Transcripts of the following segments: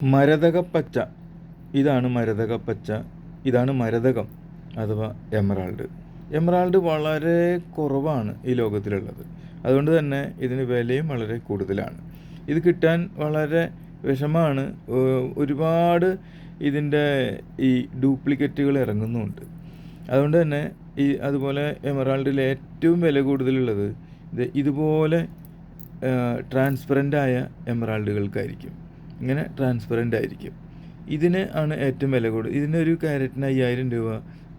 മരതകപ്പച്ച. ഇതാണ് മരതകപ്പച്ച. ഇതാണ് മരതകം അഥവാ എമറാൾഡ്. എമറാൾഡ് വളരെ കുറവാണ് ഈ ലോകത്തിലുള്ളത്. അതുകൊണ്ട് തന്നെ ഇതിന് വിലയും വളരെ കൂടുതലാണ്. ഇത് കിട്ടാൻ വളരെ വിഷമാണ് ഒരുപാട് ഇതിന്റെ ഈ ഡ്യൂപ്ലിക്കറ്റുകൾ ഇറങ്ങുന്നുമുണ്ട് അതുകൊണ്ട് തന്നെ ഈ അതുപോലെ എമറാൾഡിൽ ഏറ്റവും വില കൂടുതലുള്ളത് ഇത് ഇതുപോലെ ട്രാൻസ്പെറന്റായ എമറാൾഡുകൾക്കായിരിക്കും. ഇങ്ങനെ ട്രാൻസ്പെറന്റ് ആയിരിക്കും. ഇതിന് ആണ് ഏറ്റവും വില കൂടുതൽ ഇതിനൊരു ക്യാരറ്റിന് അയ്യായിരം രൂപ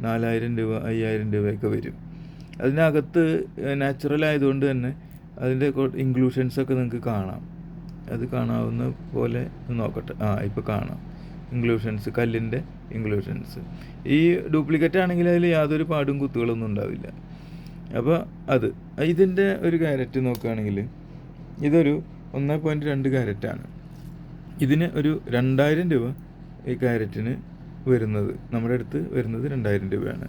നാലായിരം രൂപ അയ്യായിരം രൂപയൊക്കെ വരും. അതിനകത്ത് നാച്ചുറൽ ആയതുകൊണ്ട് തന്നെ അതിന്റെ ഇൻക്ലൂഷൻസൊക്കെ നിങ്ങൾക്ക് കാണാം. അത് കാണാവുന്ന പോലെ നോക്കട്ടെ. ആ ഇപ്പോൾ കാണാം. ഇൻക്ലൂഷൻസ് കല്ലിന്റെ ഇൻക്ലൂഷൻസ് ഈ ഡ്യൂപ്ലിക്കേറ്റ് ആണെങ്കിൽ അതിൽ യാതൊരു പാടും കുത്തുകളൊന്നും ഉണ്ടാവില്ല. അപ്പോൾ അത് ഇതിന്റെ ഒരു ക്യാരറ്റ് നോക്കുകയാണെങ്കിൽ ഇതൊരു ഒന്ന് പോയിന്റ് രണ്ട് ക്യാരറ്റാണ് ഇതിന് ഒരു രണ്ടായിരം രൂപ ഈ ക്യാരറ്റിന് വരുന്നത്. നമ്മുടെ അടുത്ത് വരുന്നത് രണ്ടായിരം രൂപയാണ്.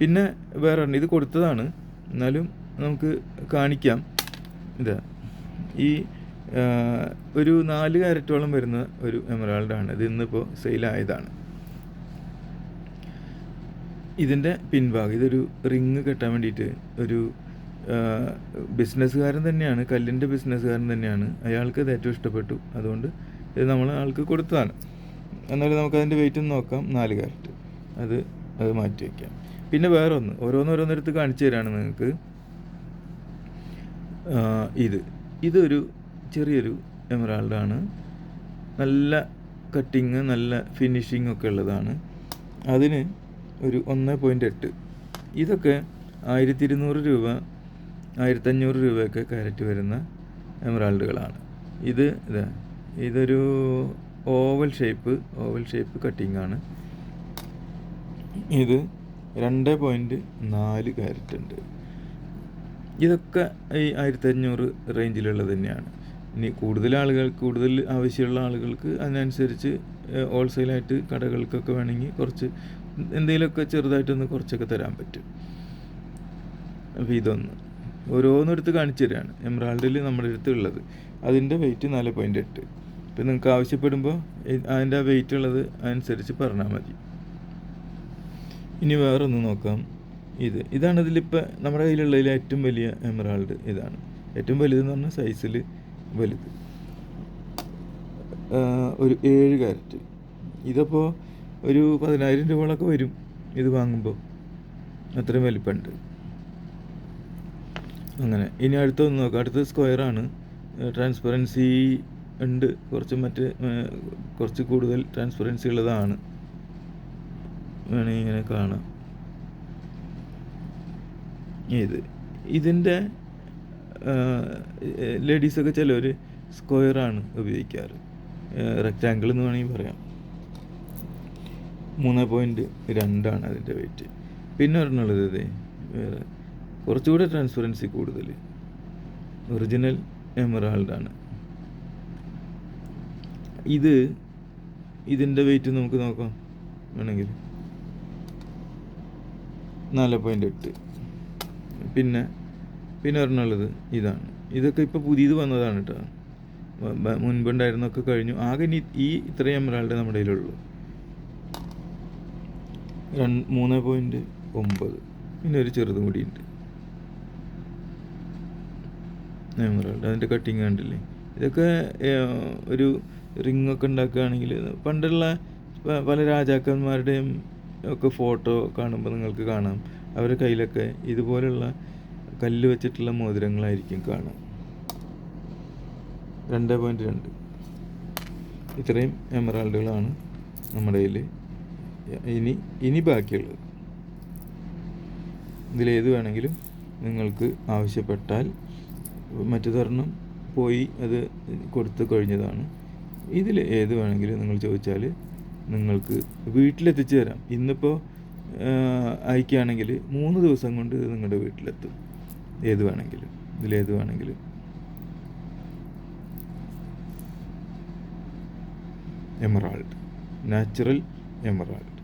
പിന്നെ വേറെ ഇത് കൊടുത്തതാണ്. എന്നാലും നമുക്ക് കാണിക്കാം. ഇതാ. ഈ ഒരു നാല് ക്യാരറ്റോളം വരുന്ന ഒരു എമറാൾഡാണ്. ഇത് ഇന്നിപ്പോൾ സെയിലായതാണ്. ഇതിന്റെ പിൻഭാഗം ഇതൊരു റിങ് കെട്ടാൻ വേണ്ടിയിട്ട് ഒരു ബിസിനസ്സുകാരൻ തന്നെയാണ് കല്ലിന്റെ ബിസിനസ്സുകാരൻ തന്നെയാണ്. അയാൾക്ക് ഇത് ഏറ്റവും ഇഷ്ടപ്പെട്ടു. അതുകൊണ്ട് ഇത് നമ്മൾ ആൾക്ക് കൊടുത്തതാണ്. എന്നാലും നമുക്ക് അതിന്റെ വെയിറ്റ് ഒന്ന് നോക്കാം. നാല് കാരറ്റ് അത് അത് മാറ്റി വയ്ക്കാം പിന്നെ വേറെ ഒന്ന് ഓരോന്നിടത്ത് കാണിച്ചു തരാണ് നിങ്ങൾക്ക്. ഇത്. ഇതൊരു ചെറിയൊരു എമറാൾഡാണ്. നല്ല കട്ടിങ് നല്ല ഫിനിഷിംഗ് ഒക്കെ ഉള്ളതാണ്. അതിന് ഒരു ഒന്ന് പോയിന്റ് എട്ട്. ഇതൊക്കെ ആയിരത്തി ഇരുന്നൂറ് രൂപ ആയിരത്തഞ്ഞൂറ് രൂപയൊക്കെ കാരറ്റ് വരുന്ന എമറാൾഡുകളാണ്. ഇത് ഇതാ ഇതൊരു oval shape oval shape cutting ആണ്. ഇത് രണ്ട് പോയിന്റ് നാല് ക്യാരറ്റ് ഉണ്ട്. ഇതൊക്കെ ഈ ആയിരത്തി അഞ്ഞൂറ് റേഞ്ചിലുള്ളത് തന്നെയാണ്. ഇനി കൂടുതൽ ആളുകൾ കൂടുതൽ ആവശ്യമുള്ള ആളുകൾക്ക് അതിനനുസരിച്ച് ഹോൾസെയിലായിട്ട് കടകൾക്കൊക്കെ വേണമെങ്കിൽ കുറച്ച് എന്തെങ്കിലുമൊക്കെ ചെറുതായിട്ടൊന്ന് കുറച്ചൊക്കെ തരാൻ പറ്റും. അപ്പോൾ ഇതൊന്ന്. ഓരോന്നെടുത്ത് കാണിച്ചു തരാണ്. എംറാൾഡിൽ നമ്മുടെ അടുത്ത് ഉള്ളത് അതിന്റെ വെയിറ്റ് നാല് പോയിന്റ് എട്ട്. ഇപ്പം നിങ്ങൾക്ക് ആവശ്യപ്പെടുമ്പോൾ അതിന്റെ വെയിറ്റ് ഉള്ളത് അനുസരിച്ച് പറഞ്ഞാൽ മതി. ഇനി വേറൊന്ന് നോക്കാം. ഇത് ഇതാണ് ഇതിലിപ്പോൾ നമ്മുടെ കയ്യിലുള്ളതിൽ ഏറ്റവും വലിയ എമറാൾഡ് ഇതാണ്. ഏറ്റവും വലുതെന്ന് പറഞ്ഞാൽ സൈസിൽ വലുത്. ഒരു ഏഴ് ക്യാരറ്റ് ഇതിപ്പോൾ ഒരു പതിനായിരം രൂപകളൊക്കെ വരും ഇത് വാങ്ങുമ്പോൾ. അത്രയും വലിപ്പമുണ്ട്. അങ്ങനെ ഇനി അടുത്തൊന്ന് നോക്കാം. അടുത്തത് സ്ക്വയറാണ് ട്രാൻസ്പെറൻസി ഉണ്ട്. കുറച്ച് മറ്റ് കുറച്ച് കൂടുതൽ ട്രാൻസ്പെറൻസി ഉള്ളതാണ്. വേണമെങ്കിൽ ഇങ്ങനെ കാണാം. ഇത് ഇതിന്റെ ലേഡീസൊക്കെ ചിലവർ സ്ക്വയറാണ് ഉപയോഗിക്കാറ്. റെക്റ്റാങ്കിൾ എന്ന് വേണമെങ്കിൽ പറയാം. മൂന്ന് പോയിന്റ് രണ്ടാണ് അതിന്റെ വെയിറ്റ് പിന്നെ പറഞ്ഞുള്ളത് ഇതേ വേറെ. കുറച്ചുകൂടെ ട്രാൻസ്പെറൻസി കൂടുതൽ ഒറിജിനൽ എമറാൾഡാണ് ഇത് ഇതിന്റെ വെയിറ്റ് നമുക്ക് നോക്കാം. വേണമെങ്കിൽ. നാല് പോയിന്റ് എട്ട്. പിന്നെ പിന്നെ ഒരെണ്ണമുള്ളത് ഇതാണ്. ഇതൊക്കെ ഇപ്പോൾ പുതിയത് വന്നതാണ് കേട്ടോ മുൻപുണ്ടായിരുന്നൊക്കെ കഴിഞ്ഞു. ആകെ ഇനി ഈ ഇത്രയും എമറാൾഡ് നമ്മുടെ കയ്യിലുള്ളൂ. രണ്ട് മൂന്ന് പോയിന്റ് ഒമ്പത്. പിന്നെ ഒരു ചെറുതും കൂടിയുണ്ട് എമറാൾഡ്. അതിന്റെ കട്ടിങ് കണ്ടില്ലേ? ഇതൊക്കെ ഒരു റിങ്ങൊക്കെ ഉണ്ടാക്കുകയാണെങ്കിൽ പണ്ടുള്ള പല രാജാക്കന്മാരുടെയും ഒക്കെ ഫോട്ടോ കാണുമ്പോൾ നിങ്ങൾക്ക് കാണാം. അവരുടെ കയ്യിലൊക്കെ ഇതുപോലുള്ള കല്ല് വെച്ചിട്ടുള്ള മോതിരങ്ങളായിരിക്കും കാണാം രണ്ട് പോയിന്റ് രണ്ട്. ഇത്രയും എമറാൾഡുകളാണ് നമ്മുടെ കയ്യിൽ ഇനി ഇനി ബാക്കിയുള്ളത്. ഇതിലേത് വേണമെങ്കിലും നിങ്ങൾക്ക് ആവശ്യപ്പെട്ടാൽ മറ്റേതൊരെണ്ണം പോയി അത് കൊടുത്തു കഴിഞ്ഞതാണ്. ഇതിൽ ഏത് വേണമെങ്കിലും നിങ്ങൾ ചോദിച്ചാൽ നിങ്ങൾക്ക് വീട്ടിലെത്തിച്ചു തരാം. ഇന്നിപ്പോൾ അയക്കുകയാണെങ്കിൽ മൂന്ന് ദിവസം കൊണ്ട് നിങ്ങളുടെ വീട്ടിലെത്തും. ഏത് വേണമെങ്കിലും. ഇതിലേത് വേണമെങ്കിലും. എമറാൾഡ്. Natural emerald.